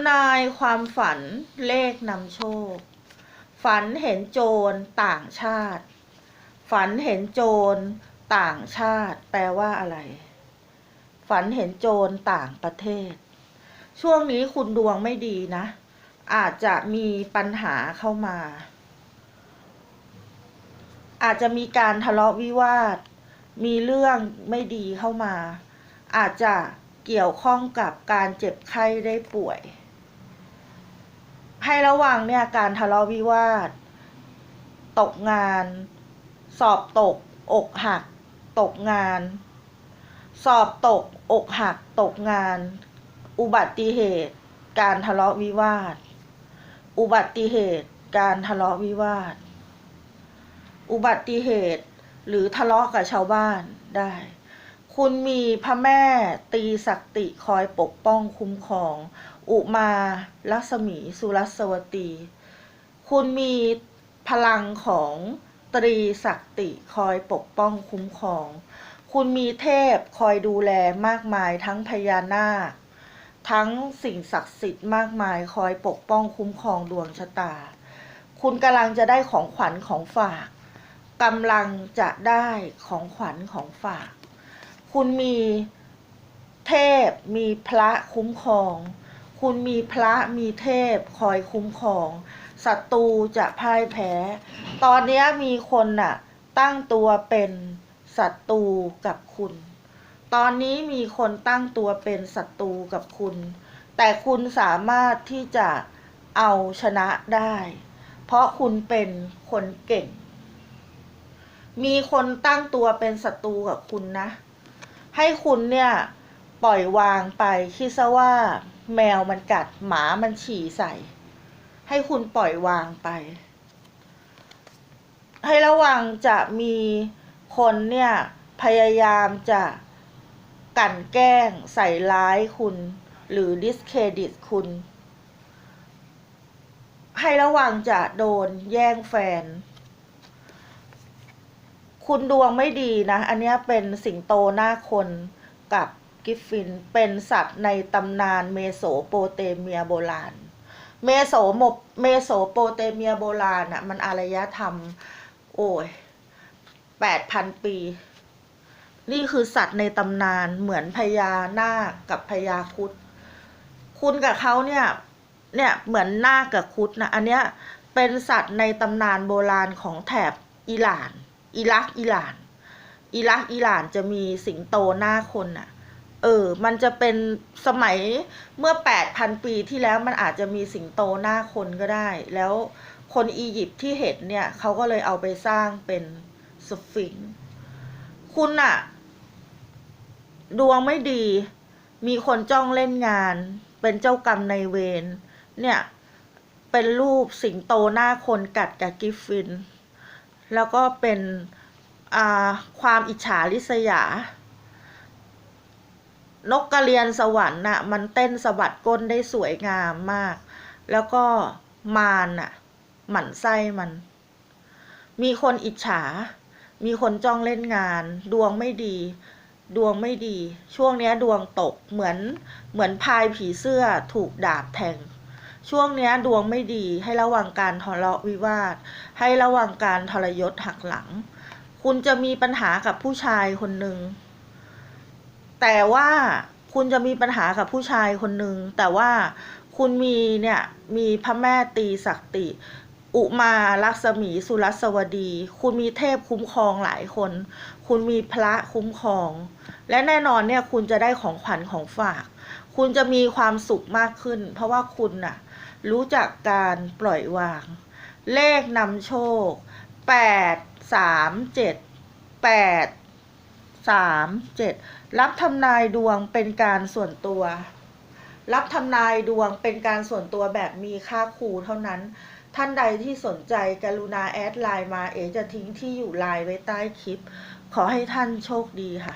ำนายความฝันเลขนำโชค ฝันเห็นโจรต่างชาติ ฝันเห็นโจรต่างชาติ แปลว่าอะไร ฝันเห็นโจรต่างประเทศ ช่วงนี้คุณดวงไม่ดีนะ อาจจะมีปัญหาเข้ามา อาจจะมีการทะเลาะวิวาท มีเรื่องไม่ดีเข้ามา อาจจะเกี่ยวข้องกับการเจ็บไข้ได้ป่วย ให้ระวังเนี่ยการทะเลาะวิวาท ตกงาน สอบตก อกหัก ตกงาน สอบตก อกหัก ตกงาน อุบัติเหตุ การทะเลาะวิวาท อุบัติเหตุ การทะเลาะวิวาท อุบัติเหตุหรือทะเลาะกับชาวบ้านได้ คุณมีพระแม่ตีศักติคอยปกป้องคุ้มครอง อุมาลักษมีสุรัสวตี คุณมีพลังของตรีศักติคอยปกป้องคุ้มครอง คุณมีเทพคอยดูแลมากมายทั้งพญานาค ทั้งสิ่งศักดิ์สิทธิ์มากมายคอยปกป้องคุ้มครองดวงชะตา คุณกำลังจะได้ของขวัญของฝากกำลังจะได้ของขวัญของฝาก คุณมีเทพมีพระคุ้มครอง คุณมีพระมีเทพคอยคุ้มครองศัตรูจะพ่ายแพ้ ตอนนี้มีคนน่ะ ตั้งตัวเป็นศัตรูกับคุณ ตอนนี้มีคนตั้งตัวเป็นศัตรูกับคุณ แต่คุณสามารถที่จะเอาชนะได้ เพราะคุณเป็นคนเก่ง มีคนตั้งตัวเป็นศัตรูกับคุณนะ ให้คุณเนี่ย ปล่อยวางไปคิดซะว่า แมวมันกัดหมามันฉี่ใส่ ให้คุณปล่อยวางไป ให้ระวังจะมีคนเนี่ยพยายามจะกลั่นแกล้งใส่ร้ายคุณ หรือดิสเครดิตคุณ ให้ระวังจะโดนแย่งแฟน คุณดวงไม่ดีนะ อันนี้เป็นสิงโตหน้าคนกับ กิฟฟิน เป็นสัตว์ในตำนานเมโสโปเตเมียโบราณ เมโสโมเมโสโปเตเมียโบราณอะมันอารยธรรม โอ้ยแปดพันปี นี่คือสัตว์ในตำนานเหมือนพญานาคกับพญาคุดคุณกับเขาเนี่ย เนี่ยเหมือนนาคกับคุดนะ อันเนี้ยเป็นสัตว์ในตำนานโบราณของแถบอิหร่าน อิรักอิหร่าน อิรักอิหร่านจะมีสิงโตหน้าคนน่ะ เออ มันจะเป็นสมัยเมื่อแปดพันปีที่แล้วมันอาจจะมีสิงโตหน้าคนก็ได้ แล้วคนอียิปต์ที่เห็นเนี่ยเขาก็เลยเอาไปสร้างเป็นสฟิงค์คุณอะดวงไม่ดี มีคนจ้องเล่นงาน เป็นเจ้ากรรมในเวรเนี่ย เป็นรูปสิงโตหน้าคนกัดกับกิฟฟิน แล้วก็เป็นความอิจฉาริษยา นกกระเรียนสวรรค์น่ะมันเต้นสะบัดก้นได้สวยงามมาก แล้วก็มารน่ะ หมั่นไส้มัน มีคนอิจฉา มีคนจ้องเล่นงาน ดวงไม่ดี ดวงไม่ดี ช่วงนี้ดวงตกเหมือนเหมือนพายผีเสื้อถูกดาบแทง ช่วงนี้ดวงไม่ดีให้ระวังการทะเลาะวิวาท ให้ระวังการทรยศหักหลัง คุณจะมีปัญหากับผู้ชายคนหนึ่ง แต่ว่าคุณจะมีปัญหากับผู้ชายคนหนึ่งแต่ว่าคุณมีเนี่ยมีพระแม่ตีศักติ อุมาลักษมีสุรสวดี คุณมีเทพคุ้มครองหลายคน คุณมีพระคุ้มครอง และแน่นอนเนี่ยคุณจะได้ของขวัญของฝาก คุณจะมีความสุขมากขึ้น เพราะว่าคุณน่ะรู้จักการปล่อยวาง เลขนำโชคแปดสามเจ็ดแปด สามเจ็ดรับทำนายดวงเป็นการส่วนตัว รับทำนายดวงเป็นการส่วนตัวแบบมีค่าครูเท่านั้น ท่านใดที่สนใจกรุณาแอดไลน์มาเอจะทิ้งที่อยู่ไลน์ไว้ใต้คลิป ขอให้ท่านโชคดีค่ะ